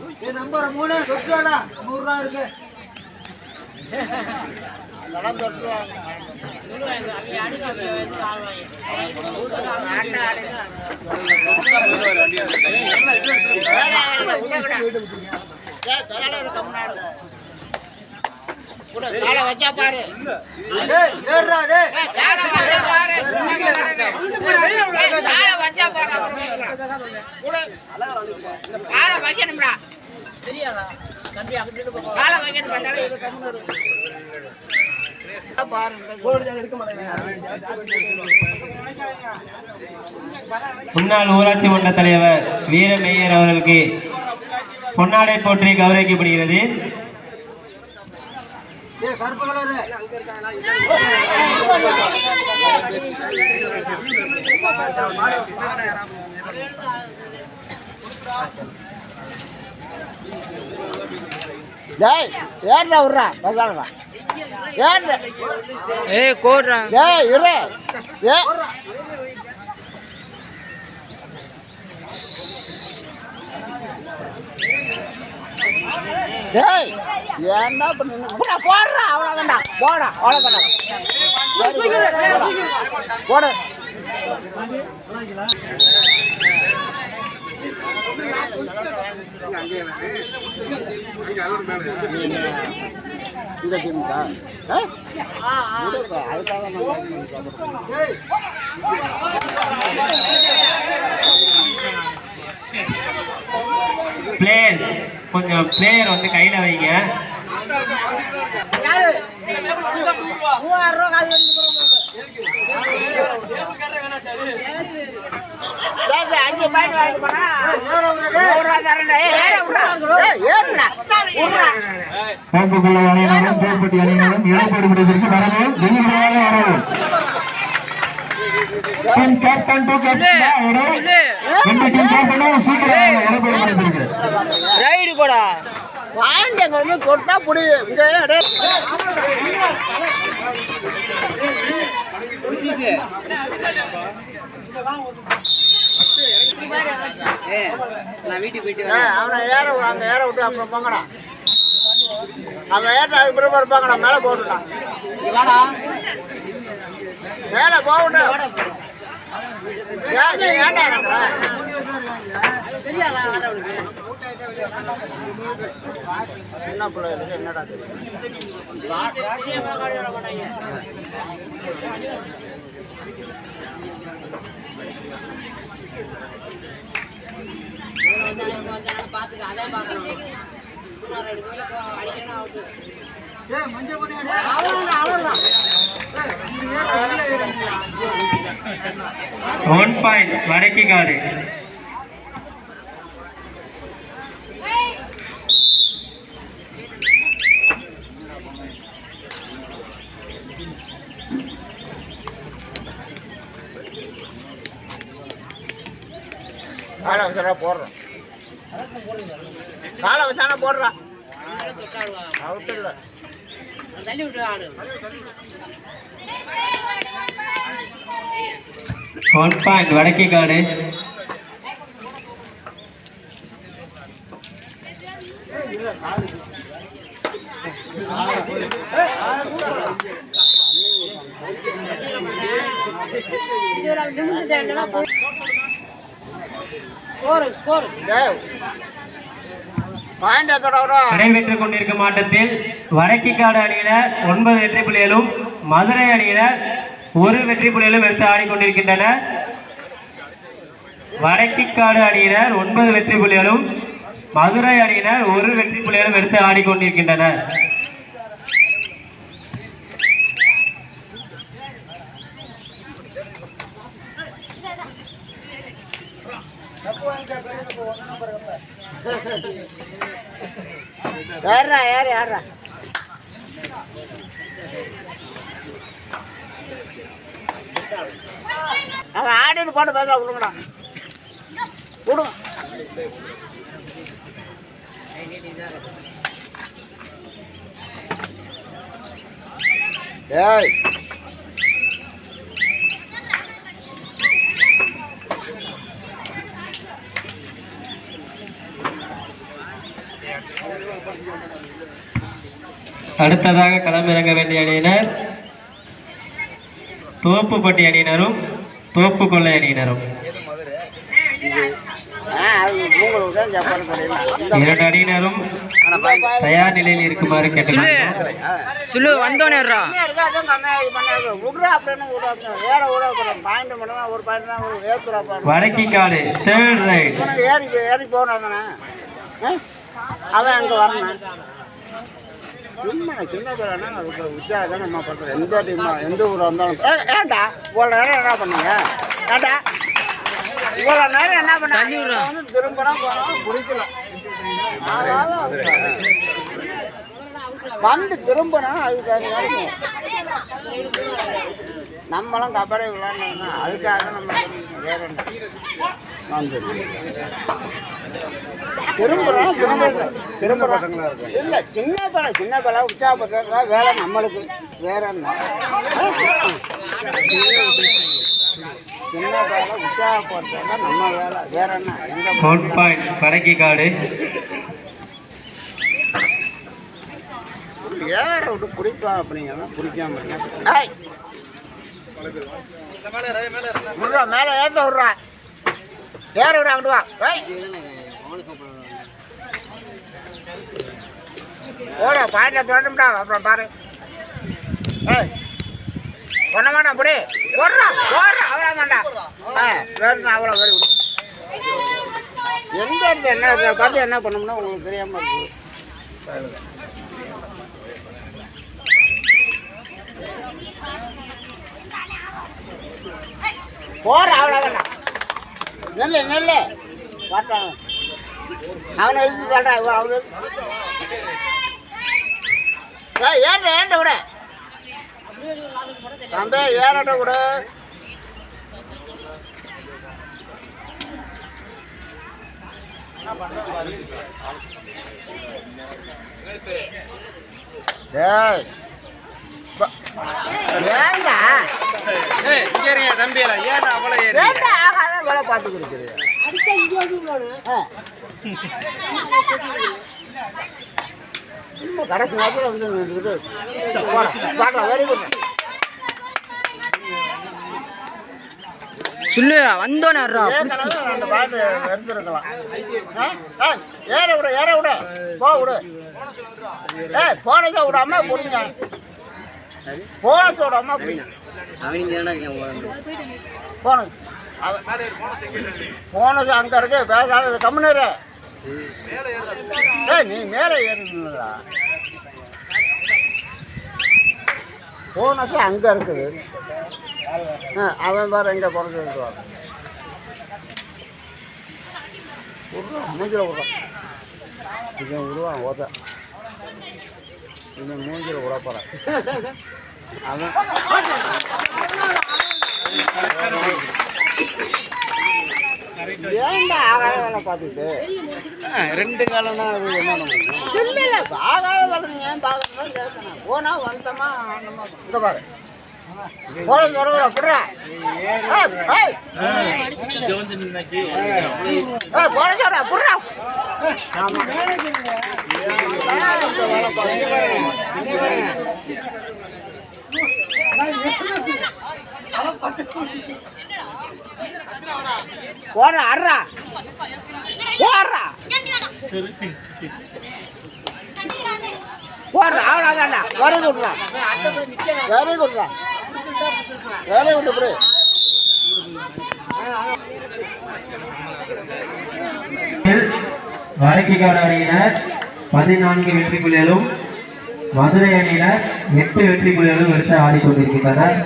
பட்டாடா number மூணு. சொத்துடா நூறு ரூபா இருக்கு வச்சா பாரு வச்சா பாரு அப்புறமே வைக்கணும்டா முன்னாள் ஊராட்சி மன்ற தலைவர் வீரமெய்யர் அவர்களுக்கு பொன்னாடை போற்றி கௌரவிக்கப்படுகிறது. கருப்பு டேய் ஏறுடா விட்றா? பசாலடா ஏய் கோடுறா. டேய் இரு. ஏ. டேய் ஏன்டா பண்ணி போடா போடுறா அவ்வளோதான்டா போடா அவ்வளோதான்டா போடு. இந்த டீமுக்கா அதுக்காக பிளேயர் கொஞ்சம் பிளேயர் வந்து கையில வைங்க. சரி, அஞ்சு பாயிண்ட் வாங்கிட்டு போனா நூறு ரூபா தரேன்டா. ஏய், ஏறு விட்றா. ஏய், ஏறுடா. விட்றா. கோப்புக்குள்ள அணியினரும் தேர்ப்பட்டி அணியினரும் இடைப்படி முடிவதற்கு வரவும் வெளிப்படையாக வரவும் டீம் கேப்டன் டு கேப்டன் ரெண்டு டீம் கேப்டனும் சீக்கிரம் இடைப்படி முடிவதற்கு ரைடு போடா பாயிண்ட் அங்க வந்து தொட்டா புடி இங்க டேய். நான் வீட்டுக்கு போயிட்டு அவனை ஏற விடு, ஏற விட்டு அப்புறம் போங்கடா அவன் ஏற்ற அதுக்கு பிறகு இருப்பாங்கடா மேலே போட்டுட்டான் மேலே போகணும் ஏன் நீ ஏன்டா என்ன பிள்ளை இருக்கு என்னடா தெரியும் ஏய் மஞ்ச போடியா டேய் ஏய் இங்க ஏறா உள்ள ஏறா ஒன் பாயிண்ட் வடக்கி காடு. காலை வச்சானா போடுறான். காலை வச்சானா இல்லை தள்ளி ஒன் பாயிண்ட் வடக்கி காடு. ஸ்கோர் ஸ்கோர் டேய் பாயிண்ட் எத்தனை வரும் நடைபெற்றுக் கொண்டிருக்கும் ஆட்டத்தில் வடக்கிக்காடு அணியினர் ஒன்பது வெற்றி புள்ளிகளும் மதுரை அணியினர் ஒரு வெற்றி புள்ளிகளும் எடுத்து ஆடிக்கொண்டிருக்கின்றனர் வடக்கிக்காடு அணியினர் ஒன்பது வெற்றி புள்ளிகளும் மதுரை அணியினர் ஒரு வெற்றி புள்ளிகளும் எடுத்து ஆடிக்கொண்டிருக்கின்றனர் கப்பு வாங்கிட்டா பெரிய கப்பு ஒண்ணு நம்பர் கப்பு ஏறா யார் ஏறா அவன் ஆடுன்னு போட்டு பதிலாக விடுங்கடா விடுங்க ஏய் அடுத்ததாக களமிறங்க வேண்டிய அணியினர் தோப்புப்பட்டி அணியினரும் தோப்பு கொள்ளை அணியினரும். இரண்டு அணியினரும் தயார் நிலையில் இருக்குமாறு ஏத்துறா பாருங்க வடக்கிக்காடு தேர்ட் ரைட் ஏறி ஏறி போகணும் தானே அவன் அங்கே வரணும். சும்மா சின்ன பேரானா அதுக்கு வித்தியாசம் நம்ம பண்ணுறோம் எந்த டீம் எந்த ஊராக இருந்தாலும். ஏ, ஏன்டா இவ்வளோ நேரம் என்ன பண்ணீங்க? ஏன்டா இவ்வளோ நேரம் என்ன பண்ணாங்க வந்து பிடிக்கல அதாவது அது- வந்து திரும்பணும் அதுக்கு தகுந்த போகணும். நம்மளும் கபடி விளையாடணும் அதுக்காக நம்ம வேற என்ன? திரும்புறோம் திரும்ப திரும்புறோம் இல்ல சின்ன பிள்ளை சின்ன பிள்ளை உற்சாகப்படுத்துறது தான் வேலை நம்மளுக்கு வேற என்ன? சின்ன பிள்ளை உற்சாகப்படுத்துறது தான் நம்ம வேலை வேற என்ன? எந்த வடக்கிக்காடு ஏற விட்டு பிடிப்பா அப்படிங்கன்னா பிடிக்காம ஏய். விட்றா மேலே ஏற்ற விட்றா. ஏற விட அங்கிட்டு வா. ஏய். ஓட பாயிண்ட தொடட்டும்டா அப்புறம் பாரு. ஏய். பண்ண மாட்டான் அப்படி போடுறா அவ்வளோ அவ்வளோதான்டா ஆ வேறு அவ்வளோ வேறு விடு எந்த என்ன பார்த்து என்ன பண்ணோம்னா உங்களுக்கு தெரியாமல் இருக்குது போற அவ்வளோதான்டா நெல் நெல் வரட்டும் அவனை எழுதி தள்ளுறா இவன் அவனு ஏய் ஏற ஏண்ட கூட அந்த ஏறட்ட விட. டேய் ப- ஏன்டா ஏன்டா ஆகாத வேலை பார்த்து கொடுக்குறது இன்னும் கடைசி நேரத்தில் வந்து பாடுறா வெரி குட் சொல்லு ஏற்கனவே ரெண்டு பாட்டு எடுத்துருக்கலாம். ஆ? ஏய், ஏற விட ஏற விட. போ விடு. ஏய் போனதை விடாம புரிஞ்ச புரிஞ்ச போனது அவன் போனது. அங்க இருக்கு பேசாத கம்முனரு ஏய் நீ மேலே ஏறிங்களா போனது அங்க இருக்குது அவன் பாரு எங்க பிறந்து இருக்குவான் விட்றான் மூஞ்சில் விட்றான் இவன் விடுவான் ஓத. இவன் மூஞ்சில் அவன் ஏன்டா ஆகாத வேலை பார்த்துக்கிட்டு? ரெண்டு காலம்னா அது என்ன பண்ணுங்க இல்லை இல்லை ஆகாத வேலை நீ ஏன் பார்க்கணும் கேட்கணும் போனா வந்தமா ஆனமா. இங்க பாரு போன சொல்ற புடுறா. ஆமா. இந்த வேலை பாரு. போடுறா அவ்வளோதான்டா வெரி குட்ரா அணியினர் பதினான்கு வெற்றி புள்ளிகளும் மதுரை அணியினர் எட்டு வெற்றி புள்ளிகளும் எடுத்து ஆடிக்கொண்டிருக்கின்றனர்.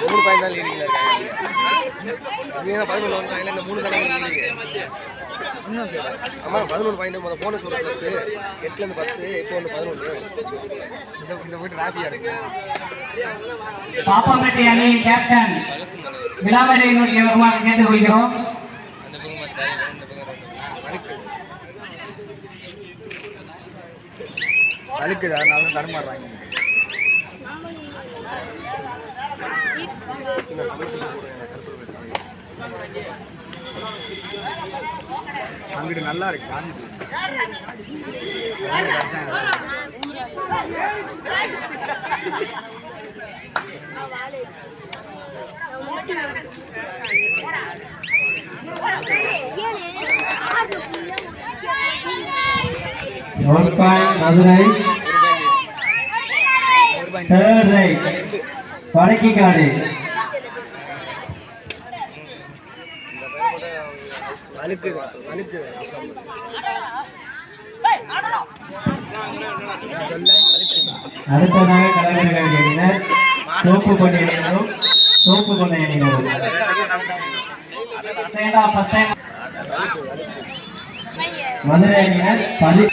மூணு பாயிண்ட் தான் பதினொன்று இந்த மூணு தானே ஆமா பதினொன்று பாயிண்ட் முதல் போன சொல்ற ப்ளஸ் எட்டுல இருந்து பத்து இப்போ ஒன்று பதினொன்று இந்த இந்த போயிட்டு ராசி அடைக்கும் பாப்பாம்பட்டி அணியின் கேப்டன் விழாவரை நோக்கி வருமாறு கேட்டுக் கொள்கிறோம் அழுக்குது அதனால தடுமாறுறாங்க. அங்கிட்டு நல்லா இருக்கு மதுரை. தேர்ட் ரைட் வடக்கிக்காடு அழுக்குது அழுக்குது அடுத்ததாக கலைஞர்கள் அணியினர் தோப்பு கொண்ட அணியினரும் தோப்பு கொண்ட மதுரை அணியினர் பதி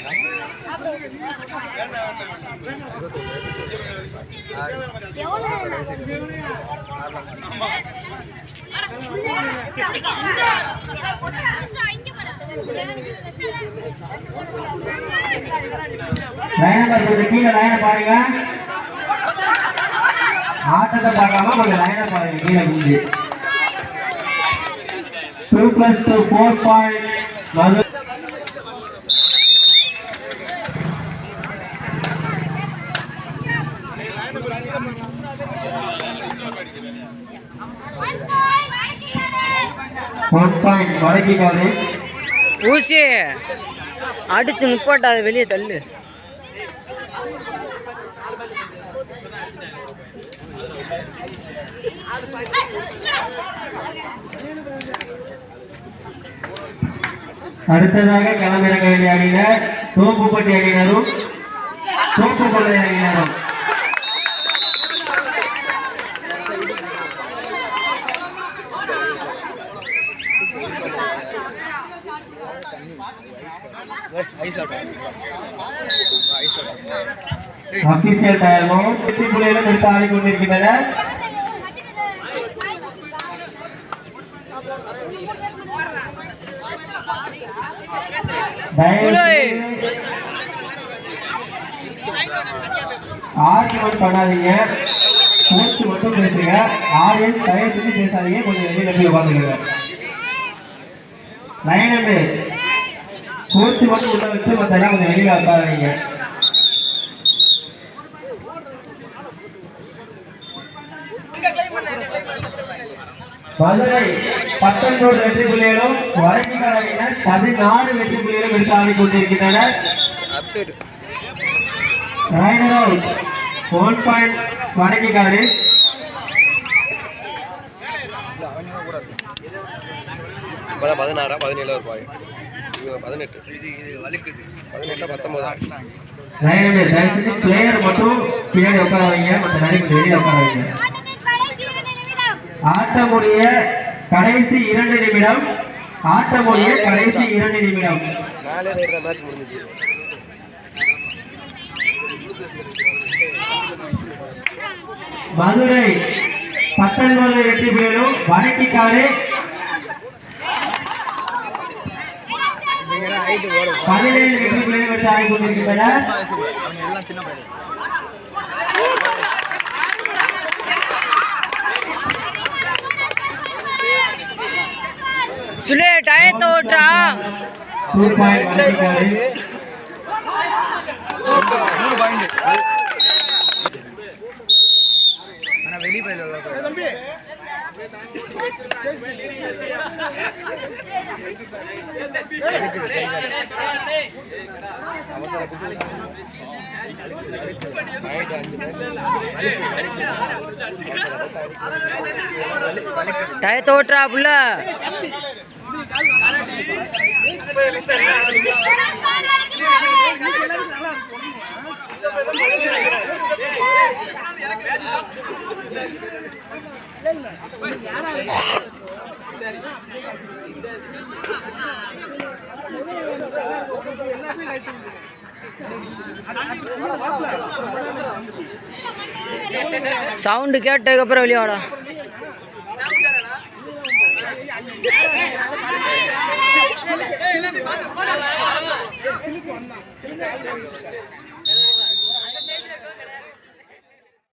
லைன் கொஞ்சம் கீழே லைனை பாருங்க. ஆட்டத்தை பார்க்காம கொஞ்சம் பாருங்க கீழே குஞ்சு two plus two four point one point காலை ஊசி அடிச்சு முப்பாட்டா அதை வெளியே தள்ளு. அடுத்ததாக களமிறங்க வேண்டிய அணியினர் தோப்புப்பட்டி அணியினரும் தோப்புக்கொள்ளை அணியினரும். அபிஷியல் டயமும் வெற்றி புள்ளிகளும் எடுத்து ஆடிக்கொண்டிருக்கின்றனர் ஆர்கியூமெண்ட் பண்ணாதீங்க. கோச்சு மட்டும் பேசுங்க. ஆடியன்ஸ் தயவு செஞ்சு பேசாதீங்க. கொஞ்சம் வெளியில போய் உட்காந்துருங்க லைன் கோச்சு மட்டும் உள்ள வச்சு மற்ற எல்லாம் கொஞ்சம் வெளியில உட்காருங்க மதுரை பத்தொன்பது வெற்றி புள்ளிகளும் வடக்கு கழகினர் பதினாறு வெற்றி புள்ளிகளும் எடுத்து ஆடிக் கொண்டிருக்கின்றனர் ஒன் பாயிண்ட் வடக்கிக்காடு இப்போதான் பதினாறா பதினேழு இவங்க பதினெட்டு. இது இது வலிக்குது. பதினெட்டா பத்தொன்பது. பிளேயர் மட்டும் பின்னாடி உட்கார வைங்க மற்ற வெளியே உட்கார வைங்க ஆட்டமுடைய கடைசி இரண்டு நிமிடம். ஆட்டமுடைய கடைசி இரண்டு நிமிடம். மதுரை பத்தொன்பது வெற்றி புள்ளிகளும் வடக்கிக்காடு பதினேழு வெற்றி புள்ளிகளும் எடுத்து ஆடிக் கொண்டிருக்கின்றனர் அவங்க எல்லாம் சின்ன பையன் சுலே டயத்தை ஓட்டுறா. டூ பாயிண்ட் வடக்கிக்காடு டயத்தை ஓட்டுறா புள்ள. சவுண்டு கேட்டதுக்கப்புறம் வெளியே வாடா. சிலுக்கு வந்தான் சிலுக்கு